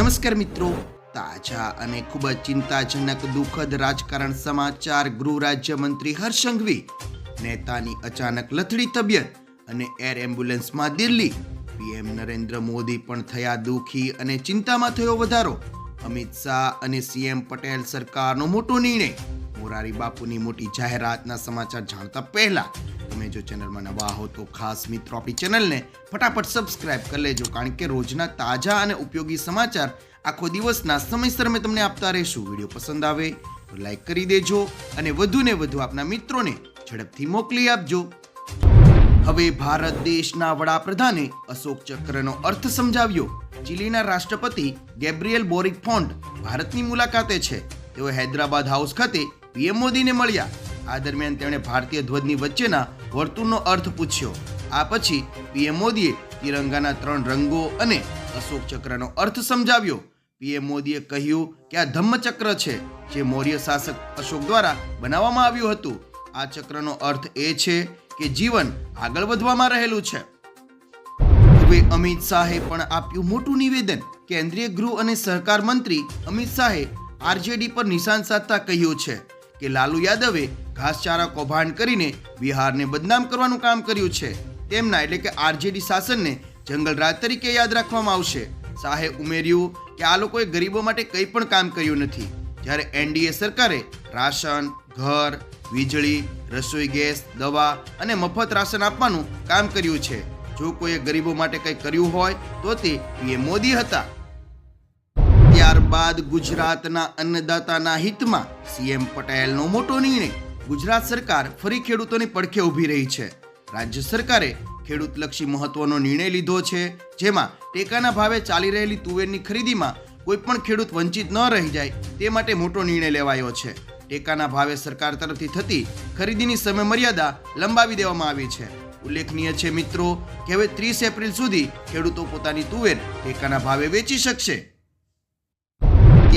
નમસ્કાર મિત્રો. તાજા અને ખૂબ જ ચિંતાજનક દુઃખદ રાજકારણ સમાચાર ગૃહ રાજ્યમંત્રી હર્ષ સંઘવી, નેતાની અચાનક લથડી તબિયત અને એર એમ્બ્યુલન્સમાં દિલ્હી. પીએમ નરેન્દ્ર મોદી પણ થયા દુઃખી અને ચિંતામાં થયો વધારો. અમિત શાહ અને સીએમ પટેલ સરકારનો મોટો નિર્ણય. મોરારી બાપુની મોટી જાહેરાતના સમાચાર જાણતા પહેલા તમે જો ચેનલમાં નવા હો તો ખાસ મિત્રો આપણી ચેનલને ફટાફટ સબસ્ક્રાઇબ કરી લેજો, કારણ કે રોજના તાજા અને ઉપયોગી સમાચાર આખો દિવસના સમયસર અમે તમને આપતા રહીશું. વીડિયો પસંદ આવે તો લાઈક કરી દેજો અને વધુ ને વધુ આપના મિત્રોને ઝડપથી મોકલી આપજો. હવે ભારત દેશના વડાપ્રધાને અશોક ચક્રનો અર્થ સમજાવ્યો. ચીલીના રાષ્ટ્રપતિ ગેબ્રિયલ બોરિક ફોન્ડ ભારતની મુલાકાતે છે. તેઓ હૈદરાબાદ હાઉસ ખાતે પીએમ મોદીને મળ્યા. આ દરમિયાન તેમણે ભારતીય ધ્વજની વચ્ચેના વર્તુળનો અર્થ પૂછ્યો. આ પછી પીએમ મોદીએ તિરંગાના ત્રણ રંગો અને અશોક ચક્રનો અર્થ સમજાવ્યો. પીએમ મોદીએ કહ્યું કે આ ધમ્મચક્ર છે, જે મૌર્ય શાસક અશોક દ્વારા બનાવવામાં આવ્યું હતું. આ ચક્રનો અર્થ એ છે કે જીવન આગળ વધવામાં રહેલું છે. હવે અમિત શાહે પણ આપ્યું મોટું નિવેદન. કેન્દ્રીય ગૃહ અને સહકાર મંત્રી અમિત શાહે આરજેડી પર નિશાન સાધતા કહ્યું છે. કે લાલુ યાદવે ઘાસચારા કૌભાંડ કરીને બિહારને બદનામ કરવાનું કામ કર્યું છે. તેમના એટલે કે આરજેડી શાસનને જંગલ રાજ તરીકે યાદ રાખવામાં આવશે. શાહે ઉમેર્યું કે આ લોકોએ ગરીબો માટે કંઈ પણ કામ કર્યું નથી. જ્યારે એનડીએ સરકારે રાશન, ઘર, વીજળી, રસોઈ ગેસ, દવા અને મફત રાશન આપવાનું કામ કર્યું છે. જો કોઈએ ગરીબો માટે કંઈ કર્યું હોય તો તે પીએમ મોદી હતા. ત્યારબાદ ગુજરાતના અન્નદાતાના હિતમાં સીએમ પટેલનો મોટો નિર્ણય. ગુજરાત સરકાર ફરી ખેડૂતોની પડખે ઊભી રહી છે. રાજ્ય સરકારે ખેડૂતલક્ષી મહત્વનો નિર્ણય લીધો છે, જેમાં ટેકાના ભાવે ચાલી રહેલી તુવેરની ખરીદીમાં કોઈ પણ ખેડૂત વંચિત ન રહી જાય તે માટે મોટો નિર્ણય લેવાયો છે. ટેકાના ભાવે સરકાર તરફથી થતી ખરીદીની સમય મર્યાદા લંબાવી દેવામાં આવી છે. ઉલ્લેખનીય છે મિત્રો કે હવે ત્રીસ એપ્રિલ સુધી ખેડૂતો પોતાની તુવેર ટેકાના ભાવે વેચી શકશે.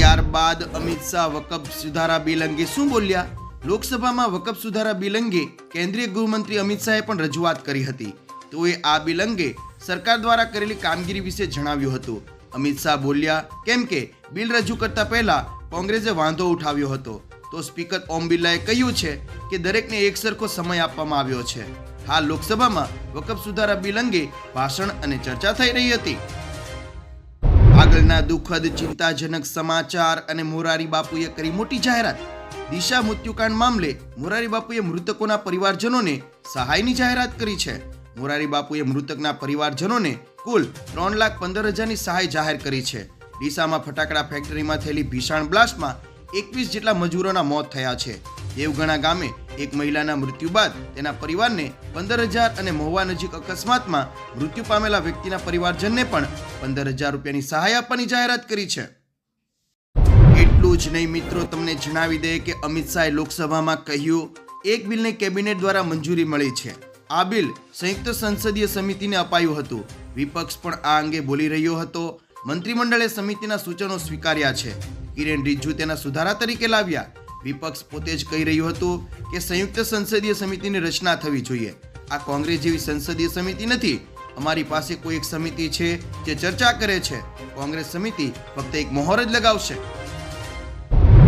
ત્યારબાદ અમિત શાહ વકફ સુધારા બિલ અંગે શું બોલ્યા? લોકસભામાં વકફ સુધારા બિલ અંગે કેન્દ્રીય ગૃહમંત્રી અમિત શાહે પણ રજૂઆત કરી હતી. તેઓએ આ બિલ અંગે સરકાર દ્વારા કરેલી કામગીરી વિશે જણાવ્યું હતું. અમિત શાહ બોલ્યા, કેમ કે બિલ રજૂ કરતા પહેલા કોંગ્રેસે વાંધો ઉઠાવ્યો હતો. તો સ્પીકર ઓમ બિરલાએ કહ્યું છે કે દરેકને એક સરખો સમય આપવામાં આવ્યો છે. હાલ લોકસભામાં વકફ સુધારા બિલ અંગે ભાષણ અને ચર્ચા થઈ રહી હતી. આગળના દુઃખદ, ચિંતાજનક સમાચાર અને મોરારી બાપુએ કરી મોટી જાહેરાત. દિશા મૃત્યુકાંડ મામલે મોરારી બાપુએ મૃતકોના પરિવારજનોને સહાયની જાહેરાત કરી છે. મોરારી બાપુએ મૃતકના પરિવારજનોને કુલ ત્રણ લાખ પંદર હજારની સહાય જાહેર કરી છે. ડીસામાં ફટાકડા ફેક્ટરીમાં થયેલી ભીષણ બ્લાસ્ટમાં એકવીસ જેટલા મજૂરોના મોત થયા છે. દેવગણા ગામે એક મહિલાના મૃત્યુ બાદ તેના પરિવારને પંદર હજાર અને મહુવા નજીક અકસ્માતમાં મૃત્યુ પામેલા વ્યક્તિના પરિવારજનને પણ પંદર હજાર રૂપિયાની સહાય આપવાની જાહેરાત કરી છે. એટલું જ નહીં મિત્રો, તમને જણાવી દે કે અમિત શાહે લોકસભામાં કહ્યું, એક બિલને કેબિનેટ દ્વારા મંજૂરી મળી છે. આ બિલ સંયુક્ત સંસદીય સમિતિને અપાયું હતું. વિપક્ષ પણ આ અંગે બોલી રહ્યો હતો. મંત્રીમંડળે સમિતિના સૂચનો સ્વીકાર્યા છે. કિરેન રિજ્જુ તેના સુધારા તરીકે લાવ્યા. વિપક્ષ પોતે જ કહી રહ્યું હતું કે સંયુક્ત સંસદીય સમિતિની રચના થવી જોઈએ. આ કોંગ્રેસ જેવી સંસદીય સમિતિ નથી. અમારી પાસે કોઈ એક સમિતિ છે જે ચર્ચા કરે છે. કોંગ્રેસ સમિતિ ફક્ત એક મોહર જ લગાવશે.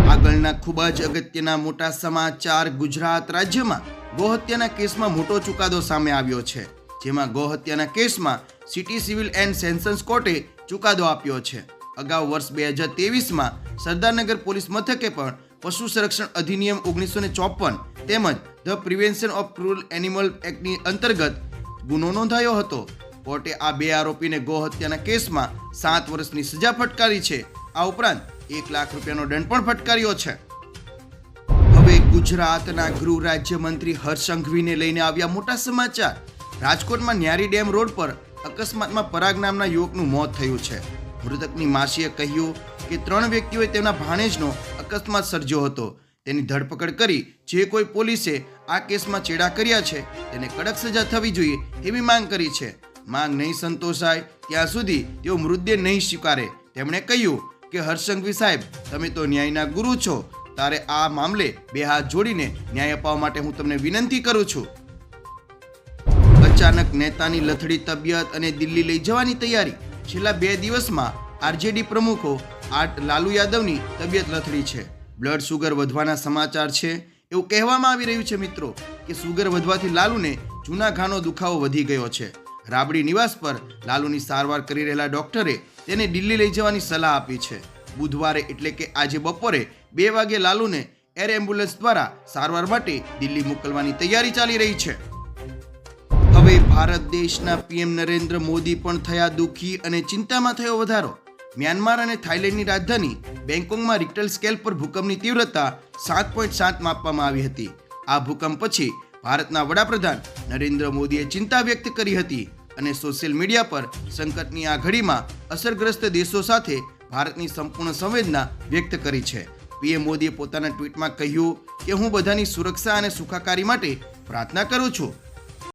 આગળના ખૂબ જ અગત્યના મોટા સમાચાર ગુજરાત રાજ્યમાં ગોહત્યાના કેસમાં મોટો ચુકાદો સામે આવ્યો છે. જેમાં ગોહત્યાના કેસમાં સિટી સિવિલ એન્ડ સેન્સન્સ કોર્ટે ચુકાદો આપ્યો છે. અગાઉ વર્ષ બે હજાર તેવીસમાં સરદારનગર પોલીસ મથકે પણ પશુ સંરક્ષણ અધિનિયમ ઓગણીસો ને ચોપન તેમજ the prevention of cruel animal એક્ટની અંતર્ગત ગુનો નોંધાયો હતો. કોર્ટે આ બે આરોપીને ગોહત્યાના કેસમાં સાત વર્ષની સજા ફટકારી છે. આ ઉપરાંત એક લાખ રૂપિયાનો દંડ પણ ફટકાર્યો છે. હવે ગુજરાતના ગૃહ રાજ્યમંત્રી હર્ષ સંઘવીને લઈને આવ્યા મોટા સમાચાર. રાજકોટમાં ન્યારી ડેમ રોડ પર અકસ્માતમાં પરાગ નામના યુવકનું મોત થયું છે. મૃતકની માસીએ કહ્યું કે ત્રણ વ્યક્તિઓએ તેમના ભાણેજનો અકસ્માત સર્જ્યો હતો. તેની ધરપકડ કરી જે કોઈ પોલીસે આ કેસમાં ચેડા કર્યા છે, તેને કડક સજા થવી જોઈએ એવી માંગ કરી છે. માંગ નહીં સંતોષાય ત્યાં સુધી તેઓ મૃતદેહ નહીં સ્વીકારે. તેમણે કહ્યું કે હર્ષંઘવી સાહેબ, તમે તો ન્યાયના ગુરુ છો. તારે આ મામલે બે હાથ જોડીને ન્યાય અપાવવા માટે હું તમને વિનંતી કરું છું. અચાનક નેતાની લથડી તબિયત અને દિલ્હી લઈ જવાની તૈયારી. છેલ્લા બે દિવસમાં આરજેડી પ્રમુખો આર્ટ લાલુ યાદવની તબિયત લથડી છે. બ્લડ સુગર વધવાના સમાચાર છે. એવું કહેવામાં આવી રહ્યું છે મિત્રો કે સુગર વધવાથી લાલુને જૂના ઘાનો દુખાવો વધી ગયો છે. રાબડી નિવાસ પર લાલુની સારવાર કરી રહેલા ડોક્ટરે તેને દિલ્હી લઈ જવાની સલાહ આપી છે. બુધવારે એટલે કે આજે બપોરે બે વાગે લાલુને એર એમ્બ્યુલન્સ દ્વારા સારવાર માટે દિલ્હી મોકલવાની તૈયારી ચાલી રહી છે. હવે ભારત દેશના પીએમ નરેન્દ્ર મોદી પણ થયા દુઃખી અને ચિંતામાં થયો વધારો. મ્યાનમાર અને થાઇલેન્ડની રાજધાની બેંગકોંગમાં રિક્ટર સ્કેલ પર ભૂકંપની તીવ્રતા સાત પોઈન્ટ સાત માપવામાં આવી હતી. આ ભૂકંપ પછી ભારતના વડાપ્રધાન નરેન્દ્ર મોદીએ ચિંતા વ્યક્ત કરી હતી અને સોશિયલ મીડિયા પર સંકટની આ ઘડીમાં અસરગ્રસ્ત દેશો સાથે ભારતની સંપૂર્ણ સંવેદના વ્યક્ત કરી છે. પીએમ મોદીએ પોતાના ટ્વીટમાં કહ્યું કે, હું બધાની સુરક્ષા અને સુખાકારી માટે પ્રાર્થના કરું છું